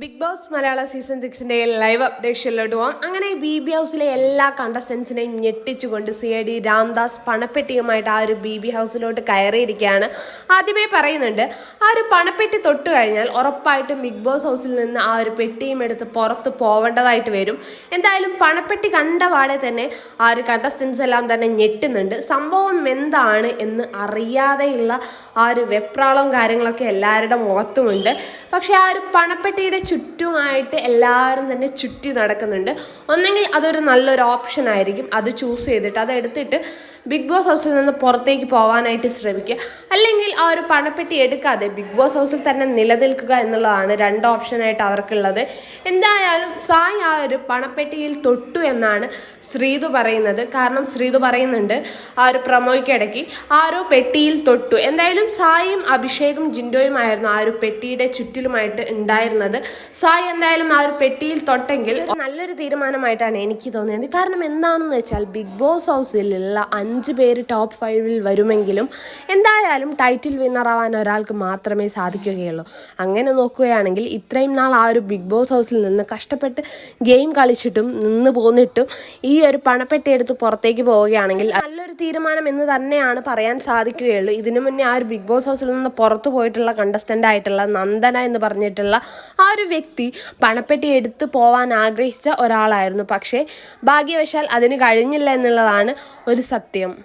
Big Boss മലയാള season സിക്സിന്റെ live അപ്ഡേഷനിലോട്ട് പോകാം അങ്ങനെ ബി ബി ഹൗസിലെ എല്ലാ കണ്ടസ്റ്റൻസിനെയും ഞെട്ടിച്ചുകൊണ്ട് സി ഐ ഡി രാംദാസ് പണപ്പെട്ടിയുമായിട്ട് ആ ഒരു ബി ബി ഹൗസിലോട്ട് കയറിയിരിക്കുകയാണ്. ആദ്യമേ പറയുന്നുണ്ട് ആ ഒരു പണപ്പെട്ടി തൊട്ട് കഴിഞ്ഞാൽ ഉറപ്പായിട്ടും ബിഗ് ബോസ് ഹൗസിൽ നിന്ന് ആ ഒരു പെട്ടിയും എടുത്ത് പുറത്ത് പോവേണ്ടതായിട്ട് വരും. എന്തായാലും പണപ്പെട്ടി കണ്ട പാടെ തന്നെ ആ ഒരു കണ്ടസ്റ്റൻസ് എല്ലാം തന്നെ ഞെട്ടുന്നുണ്ട്. സംഭവം എന്താണ് എന്ന് അറിയാതെയുള്ള ആ ഒരു വെപ്രാളവും കാര്യങ്ങളൊക്കെ എല്ലാവരുടെ മുഖത്തുമുണ്ട്. പക്ഷേ ആ ഒരു പണപ്പെട്ടിയുടെ ചുറ്റുമായിട്ട് എല്ലാവരും തന്നെ ചുറ്റി നടക്കുന്നുണ്ട്. ഒന്നെങ്കിൽ അതൊരു നല്ലൊരു ഓപ്ഷൻ ആയിരിക്കും. അത് ചൂസ് ചെയ്തിട്ട് അത് എടുത്തിട്ട് ബിഗ് ബോസ് ഹൗസിൽ നിന്ന് പുറത്തേക്ക് പോകാനായിട്ട് ശ്രമിക്കുക. അല്ലെങ്കിൽ ആ ഒരു പണപ്പെട്ടി എടുക്കാതെ ബിഗ് ബോസ് ഹൗസിൽ തന്നെ നിലനിൽക്കുക എന്നുള്ളതാണ് രണ്ട് ഓപ്ഷനായിട്ട് അവർക്കുള്ളത്. എന്തായാലും സായ് ആ ഒരു പണപ്പെട്ടിയിൽ തൊട്ടു എന്നാണ് ശ്രീതു പറയുന്നത്. കാരണം ശ്രീതു പറയുന്നുണ്ട് ആ ഒരു പ്രമോയ്ക്കിടയ്ക്ക് ആരോ പെട്ടിയിൽ തൊട്ടു. എന്തായാലും സായും അഭിഷേകും ജിൻഡോയുമായിരുന്നു ആ ഒരു പെട്ടിയുടെ ചുറ്റിലുമായിട്ട് ഉണ്ടായിരുന്നത്. സായി എന്തായാലും ആ ഒരു പെട്ടിയിൽ തൊട്ടെങ്കിൽ നല്ലൊരു തീരുമാനമായിട്ടാണ് എനിക്ക് തോന്നിയത്. കാരണം എന്താണെന്ന് വെച്ചാൽ ബിഗ് ബോസ് ഹൗസിലുള്ള അഞ്ച് പേര് ടോപ്പ് ഫൈവിൽ വരുമെങ്കിലും എന്തായാലും ടൈറ്റിൽ വിന്നറാവാൻ ഒരാൾക്ക് മാത്രമേ സാധിക്കുകയുള്ളൂ. അങ്ങനെ നോക്കുകയാണെങ്കിൽ ഇത്രയും നാൾ ആ ഒരു ബിഗ് ബോസ് ഹൗസിൽ നിന്ന് കഷ്ടപ്പെട്ട് ഗെയിം കളിച്ചിട്ടും നിന്ന് പോന്നിട്ടും ഈ ഒരു പണപ്പെട്ടി എടുത്ത് പുറത്തേക്ക് പോവുകയാണെങ്കിൽ നല്ലൊരു തീരുമാനം എന്ന് തന്നെയാണ് പറയാൻ സാധിക്കുകയുള്ളൂ. ഇതിനു മുന്നേ ആ ഒരു ബിഗ് ബോസ് ഹൗസിൽ നിന്ന് പുറത്തു പോയിട്ടുള്ള കണ്ടസ്റ്റന്റ് ആയിട്ടുള്ള നന്ദന എന്ന് പറഞ്ഞിട്ടുള്ള ആ ഒരു വ്യക്തി പണപ്പെട്ടി എടുത്ത് പോവാൻ ആഗ്രഹിച്ച ഒരാളായിരുന്നു. പക്ഷേ ഭാഗ്യവശാൽ അതിന് കഴിഞ്ഞില്ല എന്നുള്ളതാണ് ഒരു സത്യം. тим.